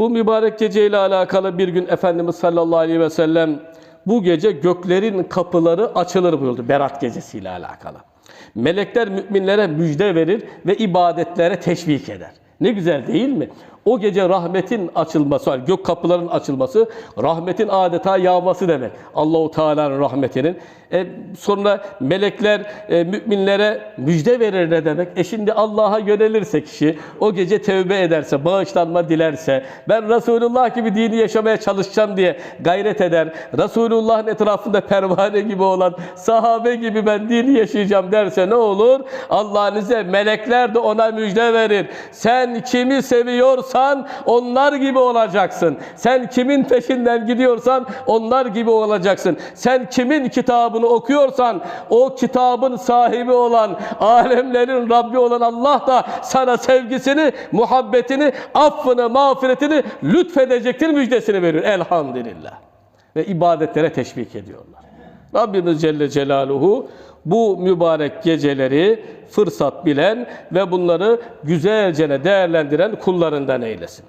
Bu mübarek gece ile alakalı bir gün Efendimiz sallallahu aleyhi ve sellem bu gece göklerin kapıları açılır buyurdu. Berat gecesiyle alakalı. Melekler müminlere müjde verir ve ibadetlere teşvik eder. Ne güzel değil mi? O gece rahmetin açılması, gök kapıların açılması, rahmetin adeta yağması demek. Allahu Teala'nın rahmetinin. E, sonra melekler e, müminlere müjde verir ne demek? E şimdi Allah'a yönelirse kişi, o gece tevbe ederse, bağışlanma dilerse, ben Resulullah gibi dini yaşamaya çalışacağım diye gayret eder. Resulullah'ın etrafında pervane gibi olan sahabe gibi ben dini yaşayacağım derse ne olur? Allah'ın melekler de ona müjde verir. Sen kimi seviyorsan onlar gibi olacaksın. Sen kimin peşinden gidiyorsan onlar gibi olacaksın. Sen kimin kitabını okuyorsan o kitabın sahibi olan, alemlerin Rabbi olan Allah da sana sevgisini, muhabbetini, affını, mağfiretini lütfedecektir müjdesini veriyor. Elhamdülillah. Ve ibadetlere teşvik ediyorlar. Rabbimiz Celle Celaluhu bu mübarek geceleri fırsat bilen ve bunları güzelce değerlendiren kullarından eylesin.